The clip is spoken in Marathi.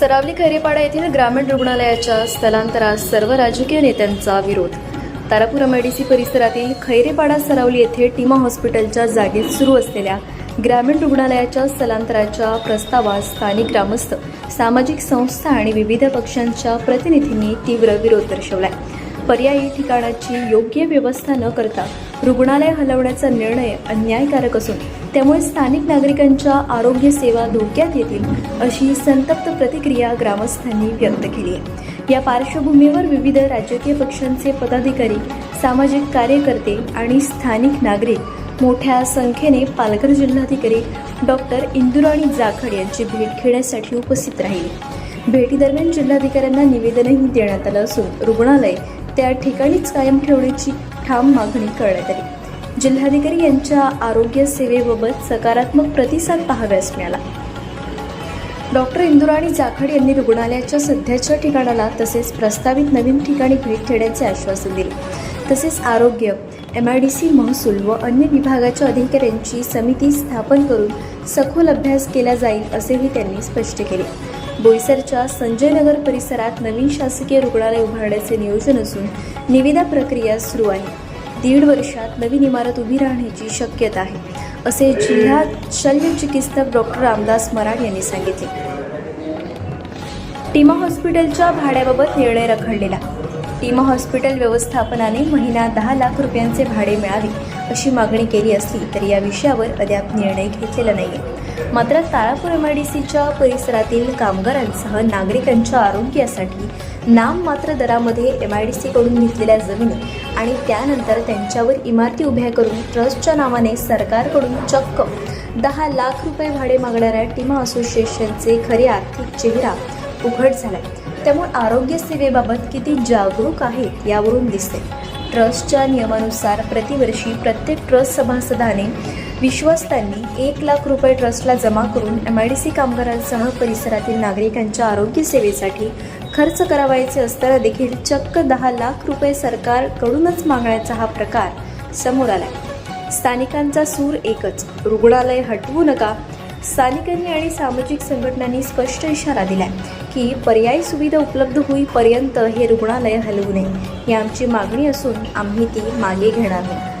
सरावली खैरेपाडा येथील ग्रामीण रुग्णालयाच्या स्थलांतरास सर्व राजकीय नेत्यांचा विरोध. तारापूर एमआयडीसी परिसरातील खैरेपाडा सरावली येथे टीमा हॉस्पिटलच्या जागेत सुरू असलेल्या ग्रामीण रुग्णालयाच्या स्थलांतराच्या प्रस्तावास स्थानिक ग्रामस्थ सामाजिक संस्था आणि विविध पक्षांच्या प्रतिनिधींनी तीव्र विरोध दर्शवला आहे पर्यायी ठिकाणाची योग्य व्यवस्था न करता रुग्णालय हलवण्याचा निर्णय अन्यायकारक असून त्यामुळे स्थानिक नागरिकांच्या आरोग्य सेवा धोक्यात येतील अशी संतप्त प्रतिक्रिया ग्रामस्थांनी व्यक्त केली आहे. या पार्श्वभूमीवर विविध राजकीय पक्षांचे पदाधिकारी सामाजिक कार्यकर्ते आणि स्थानिक नागरिक मोठ्या संख्येने पालघर जिल्हाधिकारी डॉक्टर इंदुराणी जाखड यांची भेट घेण्यासाठी उपस्थित राहिले. भेटीदरम्यान जिल्हाधिकाऱ्यांना निवेदनही देण्यात आलं असून रुग्णालय त्या ठिकाणीच कायम ठेवण्याची ठाम मागणी करण्यात आली. जिल्हाधिकारी यांच्या आरोग्य सेवेबाबत सकारात्मक प्रतिसाद पाहाव्यास मिळाला. डॉक्टर इंदुराणी जाखड यांनी रुग्णालयाच्या सध्याच्या ठिकाणाला तसेच प्रस्तावित नवीन ठिकाणी भेट देण्याचे आश्वासन दिले. तसेच आरोग्य एम आय डी सी महसूल व अन्य विभागाच्या अधिकाऱ्यांची समिती स्थापन करून सखोल अभ्यास केला जाईल असेही त्यांनी स्पष्ट केले. बोईसरच्या संजय नगर परिसरात नवीन शासकीय रुग्णालय उभारण्याचे नियोजन असून निविदा प्रक्रिया सुरू आहे. दीड वर्षात नवीन इमारत उभी राहण्याची शक्यता आहे असे जिल्हा शल्य चिकित्सक डॉक्टर रामदास मराड यांनी सांगितले. टीमा हॉस्पिटलच्या भाड्याबाबत निर्णय रखडलेला टीमा हॉस्पिटल व्यवस्थापनाने महिना दहा लाख रुपयांचे भाडे मिळावे अशी मागणी केली असली तरी या विषयावर अद्याप निर्णय घेतलेला नाही मात्र ताळापूर एम आय डी सीच्या परिसरातील कामगारांसह नागरिकांच्या आरोग्यासाठी नाममात्र दरामध्ये एम आय डी सीकडून घेतलेल्या जमिनी आणि त्यानंतर त्यांच्यावर इमारती उभ्या करून ट्रस्टच्या नावाने सरकारकडून चक्क दहा लाख रुपये भाडे मागणाऱ्या टीमा असोसिएशनचे खरे आर्थिक चेहरा उघड झालाय. त्यामुळे आरोग्य सेवेबाबत किती जागरूक आहेत यावरून दिसते. ट्रस्टच्या नियमानुसार प्रतिवर्षी प्रत्येक ट्रस्ट सभासदाने विश्वस्तांनी एक लाख रुपये ट्रस्टला जमा करून एम आय डी सी कामगारांसह परिसरातील नागरिकांच्या आरोग्य सेवेसाठी खर्च करावायचे असताना देखील चक्क दहा लाख रुपये सरकारकडूनच मागण्याचा हा प्रकार समोर आलाय. स्थानिकांचा सूर एकच रुग्णालय हटवू नका स्थानिकांनी आणि सामाजिक संघटनांनी स्पष्ट इशारा दिला की पर्यायी सुविधा उपलब्ध होईपर्यंत हे रुग्णालय हलवू नये. ही आमची मागणी असून आम्ही ती मागे घेणार आहोत